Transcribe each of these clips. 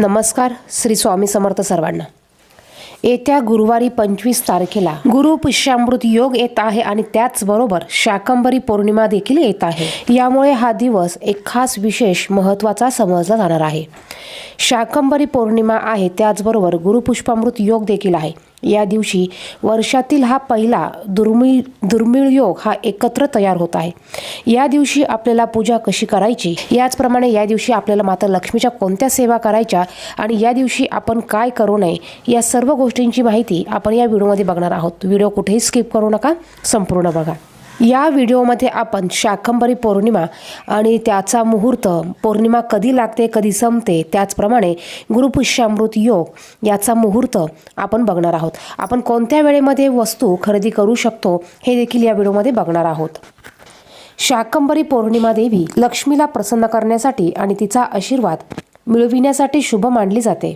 नमस्कार श्री स्वामी समर्थ सर्वांना. येत्या गुरुवारी पंचवीस तारखेला गुरु पुष्यामृत योग येत आहे आणि त्याचबरोबर शाकंभरी पौर्णिमा देखील येत आहे. यामुळे हा दिवस एक खास विशेष महत्त्वाचा समजला जाणार आहे. शाकंभरी पौर्णिमा आहे त्याचबरोबर गुरुपुष्पामृत योग देखील आहे. या दिवशी वर्षातील हा पहिला दुर्मिळ दुर्मिळ योग हा एकत्र तयार होत आहे. या दिवशी आपल्याला पूजा कशी करायची? याचप्रमाणे या दिवशी आपल्याला माता लक्ष्मीच्या कोणत्या सेवा करायच्या? आणि या दिवशी आपण काय करू नये? या सर्व गोष्टी गोष्टींची माहिती आपण या व्हिडिओमध्ये बघणार आहोत. व्हिडिओ कुठेही स्किप करू नका संपूर्ण बघा. या व्हिडिओमध्ये आपण शाकंभरी पौर्णिमा आणि त्याचा मुहूर्त पौर्णिमा कधी लागते कधी संपते त्याचप्रमाणे गुरुपुष्यामृत योग याचा मुहूर्त आपण बघणार आहोत. आपण कोणत्या वेळेमध्ये वस्तू खरेदी करू शकतो हे देखील या व्हिडिओमध्ये बघणार आहोत. शाकंभरी पौर्णिमा देवी लक्ष्मीला प्रसन्न करण्यासाठी आणि तिचा आशीर्वाद मिळविण्यासाठी शुभ मानली जाते.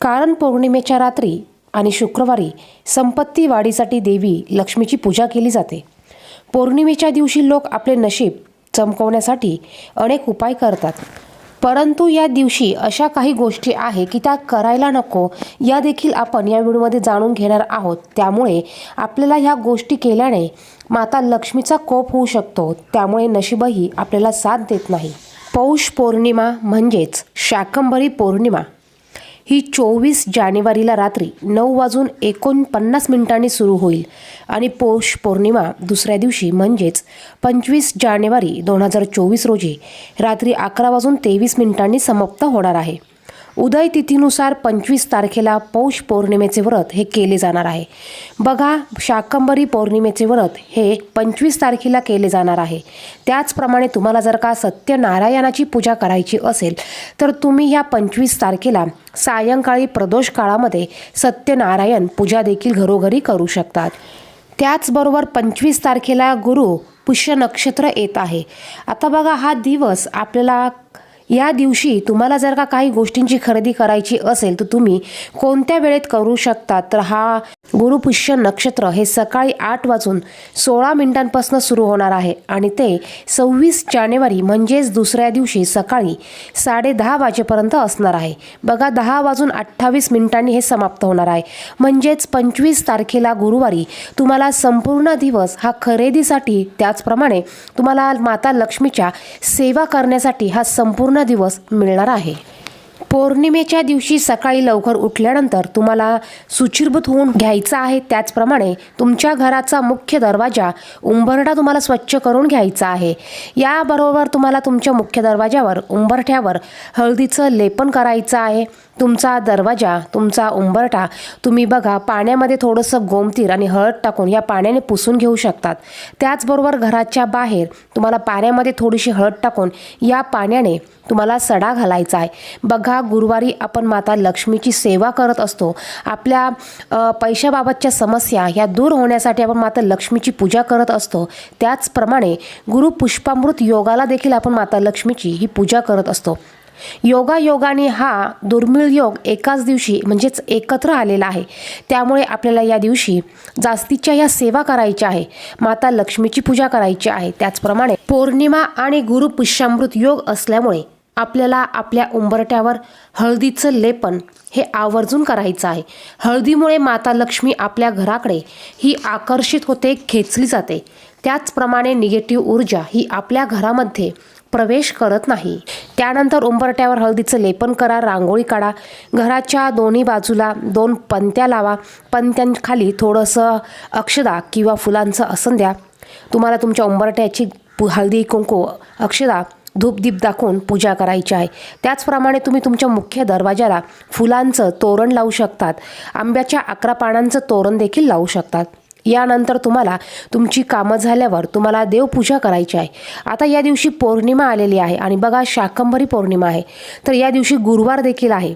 कारण पौर्णिमेच्या रात्री आणि शुक्रवारी संपत्ती वाढीसाठी देवी लक्ष्मीची पूजा केली जाते. पौर्णिमेच्या दिवशी लोक आपले नशीब चमकवण्यासाठी अनेक उपाय करतात. परंतु या दिवशी अशा काही गोष्टी आहे की त्या करायला नको या देखील आपण या व्हिडिओमध्ये जाणून घेणार आहोत. त्यामुळे आपल्याला ह्या गोष्टी केल्याने माता लक्ष्मीचा कोप होऊ शकतो त्यामुळे नशीबही आपल्याला साथ देत नाही. पौष पौर्णिमा म्हणजेच शाकंभरी पौर्णिमा. ही चोवीस जानेवारीला रात्री नऊ वाजून एकोणपन्नास मिनिटांनी सुरू होईल. आणि पौष पौर्णिमा दुसऱ्या दिवशी म्हणजेच पंचवीस जानेवारी दोन हजार चोवीस रोजी रात्री अकरा वाजून तेवीस मिनिटांनी समाप्त होणार आहे. उदय तिथीनुसार पंचवीस तारखेला पौष पौर्णिमेचे व्रत हे केले जाणार आहे. बघा शाकंभरी पौर्णिमेचे व्रत हे पंचवीस तारखेला केले जाणार आहे. त्याचप्रमाणे तुम्हाला जर का सत्यनारायणाची पूजा करायची असेल तर तुम्ही ह्या पंचवीस तारखेला सायंकाळी प्रदोष काळामध्ये सत्यनारायण पूजा देखील घरोघरी करू शकतात. त्याचबरोबर पंचवीस तारखेला गुरु पुष्य नक्षत्र येत आहे. आता बघा हा दिवस आपल्याला या दिवशी तुम्हाला जर का काही गोष्टींची खरेदी करायची असेल तर तुम्ही कोणत्या वेळेत करू शकता? तर हा गुरुपुष्य नक्षत्र हे सकाळी आठ वाजून सोळा मिनिटांपासून सुरू होणार आहे आणि ते सव्वीस जानेवारी म्हणजेच दुसऱ्या दिवशी सकाळी साडे दहा वाजेपर्यंत असणार आहे. बघा दहा वाजून अठ्ठावीस मिनिटांनी हे समाप्त होणार आहे. म्हणजेच पंचवीस तारखेला गुरुवारी तुम्हाला संपूर्ण दिवस हा खरेदीसाठी त्याचप्रमाणे तुम्हाला माता लक्ष्मीच्या सेवा करण्यासाठी हा संपूर्ण दिवस मिळणार आहे. पौर्णिमेच्या दिवशी सकाळी लवकर उठल्यानंतर तुम्हाला सुचिरभूत होऊन घ्यायचा आहे. त्याचप्रमाणे तुमच्या घराचा मुख्य दरवाजा उंबरठा तुम्हाला स्वच्छ करून घ्यायचा आहे. याबरोबर तुम्हाला तुमच्या मुख्य दरवाजावर उंबरठ्यावर हळदीचं लेपन करायचं आहे. तुमचा दरवाजा तुमचा उंबरठा तुम्ही बघा पाण्यामध्ये थोडंसं गोमतीर आणि हळद टाकून या पाण्याने पुसून घेऊ शकतात. त्याचबरोबर घराच्या बाहेर तुम्हाला पाण्यामध्ये थोडीशी हळद टाकून या पाण्याने तुम्हाला सडा घालायचा आहे. बघा गुरुवारी आपण माता लक्ष्मीची सेवा करत असतो. आपल्या पैशाबाबतच्या समस्या ह्या दूर होण्यासाठी आपण माता लक्ष्मीची पूजा करत असतो. त्याचप्रमाणे गुरु पुष्पामृत योगाला देखील आपण माता लक्ष्मीची ही पूजा करत असतो. योगा योगाने हा दुर्मिळ योग एकाच दिवशी म्हणजेच एकत्र आलेला आहे. त्यामुळे आपल्याला या दिवशी जास्तीच्या या सेवा करायच्या आहे. माता लक्ष्मीची पूजा करायची आहे. त्याचप्रमाणे पौर्णिमा आणि गुरु पुष्यामृत योग असल्यामुळे आपल्याला आपल्या उंबरट्यावर हळदीचं लेपन हे आवर्जून करायचं आहे. हळदीमुळे माता लक्ष्मी आपल्या घराकडे ही आकर्षित होते खेचली जाते. त्याचप्रमाणे निगेटिव्ह ऊर्जा ही आपल्या घरामध्ये प्रवेश करत नाही. त्यानंतर उंबरट्यावर हळदीचं लेपन करा रांगोळी काढा. घराच्या दोन्ही बाजूला दोन पंत्या लावा. पंत्यांखाली थोडंसं अक्षदा किंवा फुलांचं आसन द्या. तुम्हाला तुमच्या उंबरट्याची हळदी कुंकू अक्षदा धूपदीप दाखवून पूजा करायची आहे. त्याचप्रमाणे तुम्ही तुमच्या मुख्य दरवाजाला फुलांचं तोरण लावू शकतात. आंब्याच्या अकरा पानांचं तोरण देखील लावू शकतात. यानंतर तुम्हाला तुमची कामं झाल्यावर तुम्हाला देवपूजा करायची आहे. आता या दिवशी पौर्णिमा आलेली आहे आणि बघा शाकंभरी पौर्णिमा आहे. तर या दिवशी गुरुवार देखील आहे.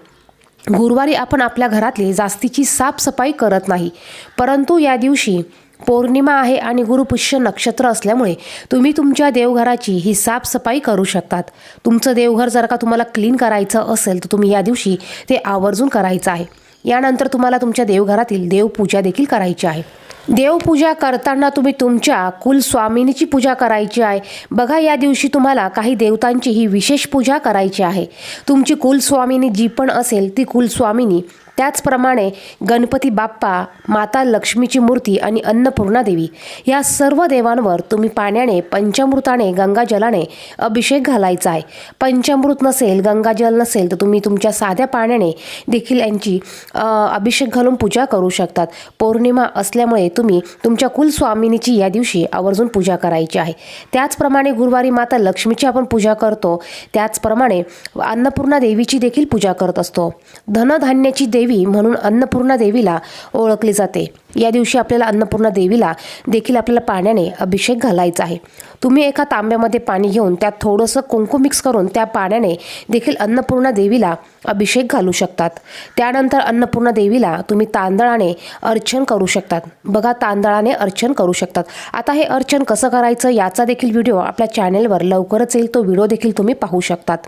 गुरुवारी आपण आपल्या घरातली जास्तीची साफसफाई करत नाही. परंतु या दिवशी पौर्णिमा आहे आणि गुरुपुष्य नक्षत्र असल्यामुळे तुम्ही तुमच्या देवघराची ही साफसफाई करू शकतात. तुमचं देवघर जर का तुम्हाला क्लीन करायचं असेल तर तुम्ही या दिवशी ते आवर्जून करायचं आहे. यानंतर तुम्हाला तुमच्या देवघरातील देवपूजा देखील करायची आहे. देवपूजा करताना तुम्ही तुमच्या कुलस्वामिनीची पूजा करायची आहे. बघा या दिवशी तुम्हाला काही देवतांची ही विशेष पूजा करायची आहे. तुमची कुलस्वामिनी जी पण असेल ती कुलस्वामिनी त्याचप्रमाणे गणपती बाप्पा माता लक्ष्मीची मूर्ती आणि अन्नपूर्णा देवी या सर्व देवांवर तुम्ही पाण्याने पंचामृताने गंगाजलाने अभिषेक घालायचा आहे. पंचामृत नसेल गंगाजल नसेल तर तुम्ही तुमच्या साध्या पाण्याने देखील यांची अभिषेक घालून पूजा करू शकतात. पौर्णिमा असल्यामुळे तुम्ही तुमच्या कुलस्वामिनीची या दिवशी आवर्जून पूजा करायची आहे. त्याचप्रमाणे गुरुवारी माता लक्ष्मीची आपण पूजा करतो. त्याचप्रमाणे अन्नपूर्णा देवीची देखील पूजा करत असतो. धनधान्याची देवी म्हणून अन्नपूर्णा देवीला ओळखली जाते. या दिवशी आपल्याला अन्नपूर्णा देवीला देखील आपल्याला पाण्याने अभिषेक घालायचा आहे. तुम्ही एका तांब्यामध्ये पाणी घेऊन त्यात थोडंसं कुंकू मिक्स करून त्या पाण्याने देखील अन्नपूर्णा देवीला अभिषेक घालू शकतात. त्यानंतर अन्नपूर्णा देवीला तुम्ही तांदळाने अर्चन करू शकतात. बघा तांदळाने अर्चन करू शकतात. आता हे अर्चन कसं करायचं याचा देखील व्हिडिओ आपल्या चॅनेलवर लवकरच येईल. तो व्हिडिओ देखील तुम्ही पाहू शकतात.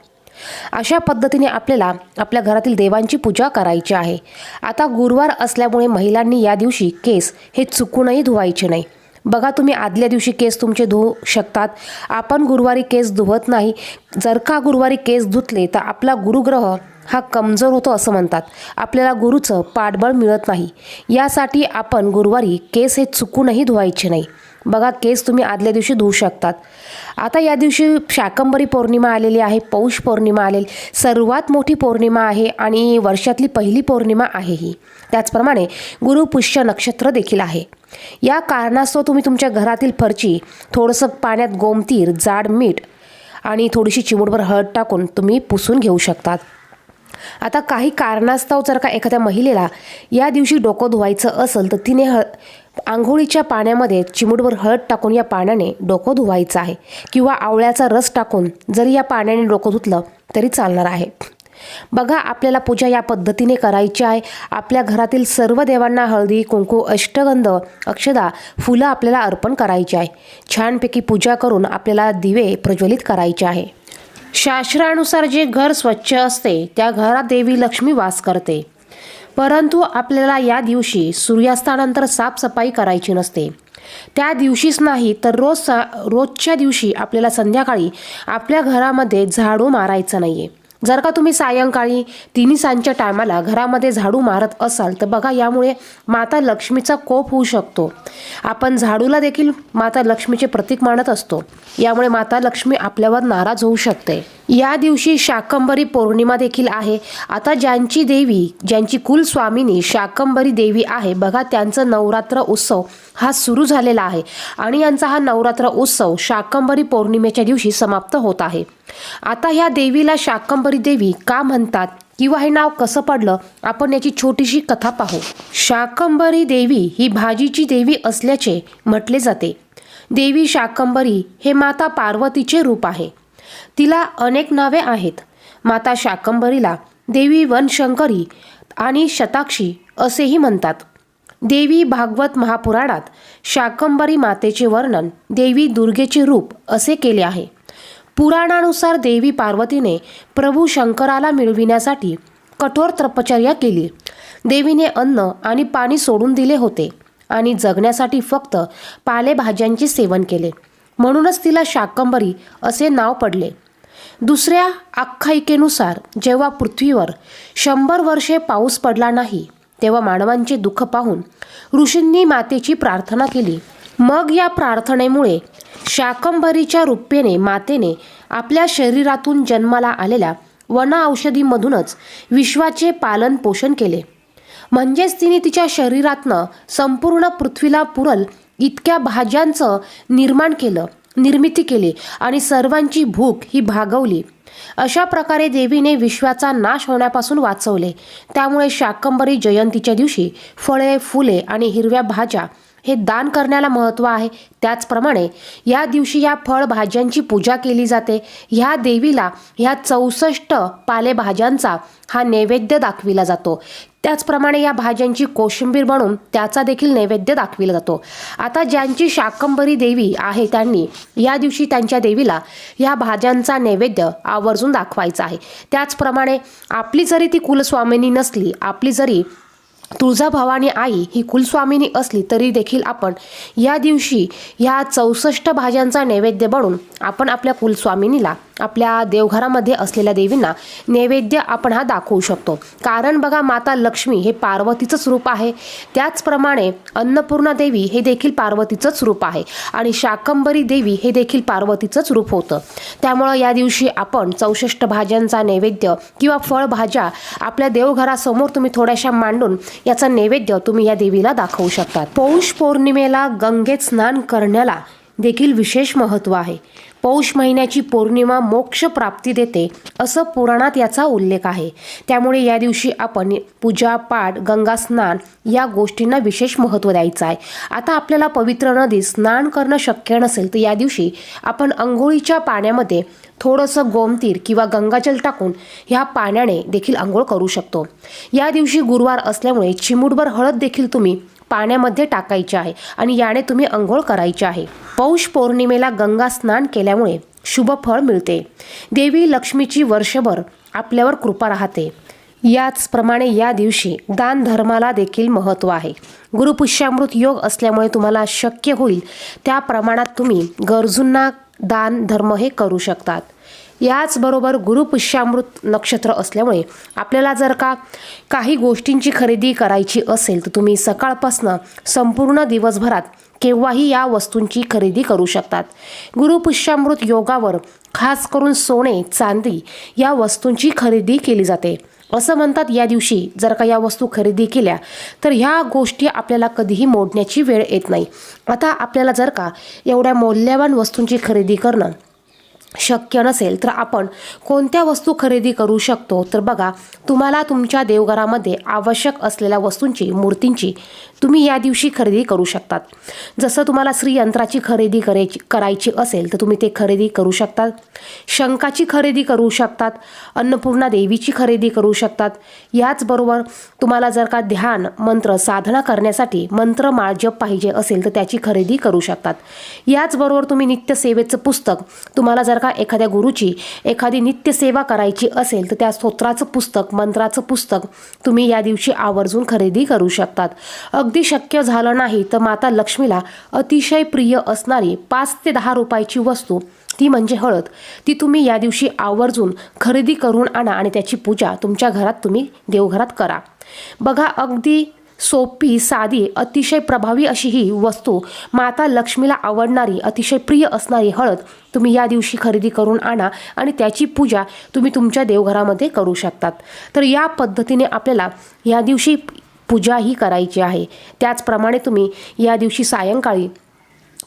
अशा पद्धतीने आपल्याला आपल्या घरातील देवांची पूजा करायची आहे. आता गुरुवार असल्यामुळे महिलांनी या दिवशी केस हे चुकूनही धुवायचे नाही. बघा तुम्ही आदल्या दिवशी केस तुमचे धुवू शकतात. आपण गुरुवारी केस धुवत नाही. जर का गुरुवारी केस धुतले तर आपला गुरुग्रह हा कमजोर होतो असं म्हणतात. आपल्याला गुरुचं पाठबळ मिळत नाही. यासाठी आपण गुरुवारी केस हे चुकूनही धुवायचे नाही. बघा केस तुम्ही आदल्या दिवशी धुवू शकतात. आता या दिवशी शाकंबरी पौर्णिमा आलेली आहे पौष पौर्णिमा आलेली सर्वात मोठी पौर्णिमा आहे आणि वर्षातली पहिली पौर्णिमा आहे ही. त्याचप्रमाणे गुरुपुष्य नक्षत्र देखील आहे. या कारणास्तव तुम्ही तुमच्या घरातील फरची थोडंसं पाण्यात गोमतीर जाड मीठ आणि थोडीशी चिमूटभर हळद टाकून तुम्ही पुसून घेऊ शकतात. आता काही कारणास्तव जर का एखाद्या महिलेला या दिवशी डोकं धुवायचं असेल तर तिने हळ आंघोळीच्या पाण्यामध्ये चिमूटभर हळद टाकून या पाण्याने डोकं धुवायचं आहे. किंवा आवळ्याचा रस टाकून जरी या पाण्याने डोकं धुतलं तरी चालणार आहे. बघा आपल्याला पूजा या पद्धतीने करायची आहे. आपल्या घरातील सर्व देवांना हळदी कुंकू अष्टगंध अक्षदा फुलं आपल्याला अर्पण करायची आहे. छानपैकी पूजा करून आपल्याला दिवे प्रज्वलित करायचे आहे. शास्त्रानुसार जे घर स्वच्छ असते त्या घरात देवी लक्ष्मी वास करते. परंतु आपल्याला या दिवशी सूर्यास्तानंतर साफसफाई करायची नसते. त्या दिवशीच नाही तर रोज सा रोजच्या दिवशी आपल्याला संध्याकाळी आपल्या घरामध्ये झाडू मारायचं नाही आहे जर का तुम्ही सायंकाळी तिन्ही सांजच्या टायमाला घरामध्ये झाडू मारत असाल तर बघा यामुळे माता लक्ष्मीचा कोप होऊ शकतो. आपण झाडूला देखील माता लक्ष्मीचे प्रतीक मानत असतो. यामुळे माता लक्ष्मी आपल्यावर नाराज होऊ शकते. या दिवशी शाकंबरी पौर्णिमा देखील आहे. आता ज्यांची देवी ज्यांची कुलस्वामिनी शाकंबरी देवी आहे बघा त्यांचं नवरात्र उत्सव हा सुरू झालेला आहे आणि यांचा हा नवरात्र उत्सव शाकंबरी पौर्णिमेच्या दिवशी समाप्त होत आहे. आता ह्या देवीला शाकंबरी देवी का म्हणतात किंवा हे नाव कसं पडलं आपण याची छोटीशी कथा पाहू. शाकंबरी देवी ही भाजीची देवी असल्याचे म्हटले जाते. देवी शाकंबरी हे माता पार्वतीचे रूप आहे. तिला अनेक नावे आहेत. माता शाकंबरीला देवी वनशंकरी आणि शताक्षी असेही म्हणतात. देवी भागवत महापुराणात शाकंबरी मातेचे वर्णन देवी दुर्गेचे रूप असे केले आहे. पुराणानुसार देवी पार्वतीने प्रभू शंकराला मिळविण्यासाठी कठोर तपश्चर्या केली. देवीने अन्न आणि पाणी सोडून दिले होते आणि जगण्यासाठी फक्त पालेभाज्यांचे सेवन केले. म्हणूनच तिला शाकंबरी असे नाव पडले. दुसऱ्या आख्यायिकेनुसार जेव्हा पृथ्वीवर शंभर वर्षे पाऊस पडला नाही तेव्हा मानवांचे दुःख पाहून ऋषींनी मातेची प्रार्थना केली. मग या प्रार्थनेमुळे शाकंभरीच्या रूपेने मातेने आपल्या शरीरातून जन्माला आलेल्या वन औषधीमधूनच विश्वाचे पालन पोषण केले. म्हणजेच तिने तिच्या शरीरातनं संपूर्ण पृथ्वीला पुरल इतक्या भाज्यांचं निर्माण केलं. निर्मिती केली आणि सर्वांची भूक ही भागवली. अशा प्रकारे देवीने विश्वाचा नाश होण्यापासून वाचवले. त्यामुळे शाकंबरी जयंतीच्या दिवशी फळे फुले आणि हिरव्या भाज्या हे दान करण्याला महत्त्व आहे. त्याचप्रमाणे या दिवशी या फळभाज्यांची पूजा केली जाते. ह्या देवीला ह्या चौसष्ट पालेभाज्यांचा हा नैवेद्य दाखविला जातो. त्याचप्रमाणे या भाज्यांची कोशिंबीर बनवून त्याचा देखील नैवेद्य दाखविला जातो. आता ज्यांची शाकंबरी देवी आहे त्यांनी या दिवशी त्यांच्या देवीला या भाज्यांचा नैवेद्य आवर्जून दाखवायचा आहे. त्याचप्रमाणे आपली जरी ती कुलस्वामिनी नसली आपली जरी तुळजाभवानी आई ही कुलस्वामिनी असली तरी देखील आपण या दिवशी ह्या चौसष्ट भाज्यांचा नैवेद्य बनून आपण आपल्या कुलस्वामिनीला आपल्या देवघरामध्ये असलेल्या देवींना नैवेद्य आपण हा दाखवू शकतो. कारण बघा माता लक्ष्मी हे पार्वतीचंच रूप आहे. त्याचप्रमाणे अन्नपूर्णा देवी हे देखील पार्वतीचंच रूप आहे. आणि शाकंबरी देवी हे देखील पार्वतीचंच रूप होतं. त्यामुळं या दिवशी आपण चौसष्ट भाज्यांचा नैवेद्य किंवा फळभाज्या आपल्या देवघरासमोर तुम्ही थोड्याशा मांडून याचा नैवेद्य तुम्ही या देवीला दाखवू शकतात पौष पौर्णिमेला गंगेत स्नान करण्याला देखील विशेष महत्त्व आहे. पौष महिन्याची पौर्णिमा मोक्ष प्राप्ती देते असं पुराणात याचा उल्लेख आहे. त्यामुळे या दिवशी आपण पूजा पाठ गंगा स्नान या गोष्टींना विशेष महत्त्व द्यायचं आहे. आता आपल्याला पवित्र नदीत स्नान करणं शक्य नसेल तर या दिवशी आपण अंघोळीच्या पाण्यामध्ये थोडंसं गोमतीर किंवा गंगाजल टाकून ह्या पाण्याने देखील आंघोळ करू शकतो. या दिवशी गुरुवार असल्यामुळे चिमूटभर हळद देखील तुम्ही पाण्यामध्ये टाकायचे आहे आणि याने तुम्ही अंघोळ करायची आहे. पौष पौर्णिमेला गंगा स्नान केल्यामुळे शुभ फळ मिळते. देवी लक्ष्मीची वर्षभर आपल्यावर कृपा राहते. याचप्रमाणे या दिवशी दान धर्माला देखील महत्त्व आहे. गुरुपुष्यामृत योग असल्यामुळे तुम्हाला शक्य होईल. त्या प्रमाणात तुम्ही गरजूंना दान धर्म हे करू शकतात. याचबरोबर गुरुपुष्यामृत नक्षत्र असल्यामुळे आपल्याला जर का काही गोष्टींची खरेदी करायची असेल तर तुम्ही सकाळपासनं संपूर्ण दिवसभरात केव्हाही या वस्तूंची खरेदी करू शकतात. गुरुपुष्यामृत योगावर खास करून सोने चांदी या वस्तूंची खरेदी केली जाते. असं म्हणतात या दिवशी जर का या वस्तू खरेदी केल्या तर ह्या गोष्टी आपल्याला कधीही मोडण्याची वेळ येत नाही. आता आपल्याला जर का एवढ्या मौल्यवान वस्तूंची खरेदी करणं शक्य नसेल तर आपण कोणत्या वस्तू खरेदी करू शकतो? तर बघा तुम्हाला तुमच्या देवघरामध्ये आवश्यक असलेल्या वस्तूंची मूर्तींची तुम्ही या दिवशी खरेदी करू शकतात. जसं तुम्हाला श्रीयंत्राची खरेदी करायची करायची असेल तर तुम्ही ते खरेदी करू शकतात. शंकाची खरेदी करू शकतात. अन्नपूर्णा देवीची खरेदी करू शकतात. याचबरोबर तुम्हाला जर का ध्यान मंत्र साधना करण्यासाठी मंत्र माळजप पाहिजे असेल तर त्याची खरेदी करू शकतात. याचबरोबर तुम्ही नित्यसेवेचं पुस्तक तुम्हाला जर का एखाद्या गुरुची एखादी नित्यसेवा करायची असेल तर त्या स्तोत्राचं पुस्तक मंत्राचं पुस्तक तुम्ही या दिवशी आवर्जून खरेदी करू शकतात. अगदी शक्य झालं नाही तर माता लक्ष्मीला अतिशय प्रिय असणारी पाच ते दहा रुपयाची वस्तू ती म्हणजे हळद ती तुम्ही या दिवशी आवर्जून खरेदी करून आणा आणि त्याची पूजा तुमच्या घरात तुम्ही देवघरात करा. बघा अगदी सोपी साधी अतिशय प्रभावी अशी ही वस्तू माता लक्ष्मीला आवडणारी अतिशय प्रिय असणारी हळद तुम्ही या दिवशी खरेदी करून आणा आणि त्याची पूजा तुम्ही तुमच्या देवघरामध्ये करू शकतात. तर या पद्धतीने आपल्याला या दिवशी पूजाही करायची आहे. त्याचप्रमाणे तुम्ही या दिवशी सायंकाळी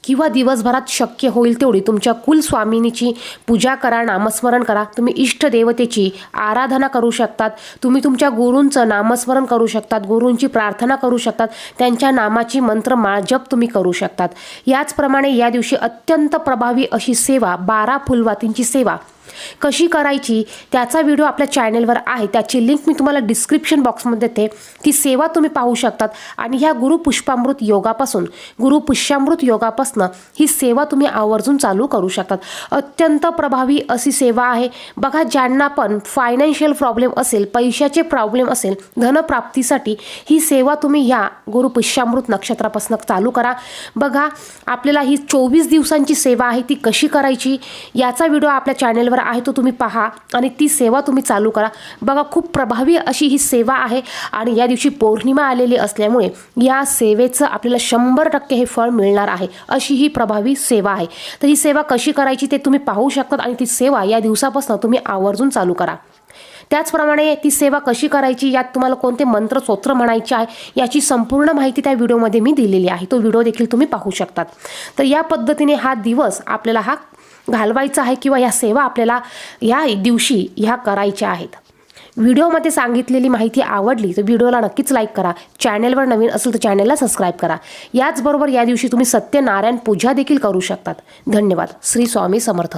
किंवा दिवसभरात शक्य होईल तेवढी तुमच्या कुलस्वामिनीची पूजा करा नामस्मरण करा. तुम्ही इष्टदेवतेची आराधना करू शकतात. तुम्ही तुमच्या गुरूंचं नामस्मरण करू शकतात गुरूंची प्रार्थना करू शकतात. त्यांच्या नामाची मंत्र माळजप तुम्ही करू शकतात. याचप्रमाणे या दिवशी अत्यंत प्रभावी अशी सेवा बारा फुलवातींची सेवा कशी करायची त्याचा व्हिडिओ आपल्या चॅनेलवर आहे. त्याची लिंक मी तुम्हाला डिस्क्रिप्शन बॉक्समध्ये देते. ती सेवा तुम्ही पाहू शकतात. आणि ह्या गुरु पुष्पामृत योगापासून गुरु पुष्यामृत योगापासून ही सेवा तुम्ही आवर्जून चालू करू शकतात. अत्यंत प्रभावी अशी सेवा आहे. बघा ज्यांना पण फायनान्शियल प्रॉब्लेम असेल पैशाचे प्रॉब्लेम असेल धनप्राप्तीसाठी ही सेवा तुम्ही ह्या गुरु पुष्यामृत नक्षत्रापासून चालू करा. बघा आपल्याला ही चोवीस दिवसांची सेवा आहे ती कशी करायची याचा व्हिडिओ आपल्या चॅनेलवर आहे तो तुम्ही पहा आणि ती सेवा तुम्ही चालू करा. बघा खूप प्रभावी अशी ही सेवा आहे आणि या दिवशी पौर्णिमा आलेली असल्यामुळे या सेवेचं आपल्याला शंभर टक्के हे फळ मिळणार आहे. अशी ही प्रभावी सेवा आहे. तर ही सेवा कशी करायची ते तुम्ही पाहू शकतात आणि ती सेवा या दिवसापासून तुम्ही आवर्जून चालू करा. त्याचप्रमाणे ती सेवा कशी करायची यात तुम्हाला कोणते मंत्र स्तोत्र म्हणायचे आहे याची संपूर्ण माहिती त्या व्हिडिओमध्ये मी दिलेली आहे. तो व्हिडिओ देखील तुम्ही पाहू शकतात. तर या पद्धतीने हा दिवस आपल्याला हा घालवायचा आहे किंवा या सेवा आपल्याला या दिवशी ह्या करायच्या आहेत. व्हिडिओमध्ये सांगितलेली माहिती आवडली तर व्हिडिओला नक्कीच लाईक करा. चॅनेलवर नवीन असेल तर चॅनेलला सबस्क्राईब करा. याचबरोबर या दिवशी तुम्ही सत्यनारायण पूजा देखील करू शकतात. धन्यवाद. श्री स्वामी समर्थ.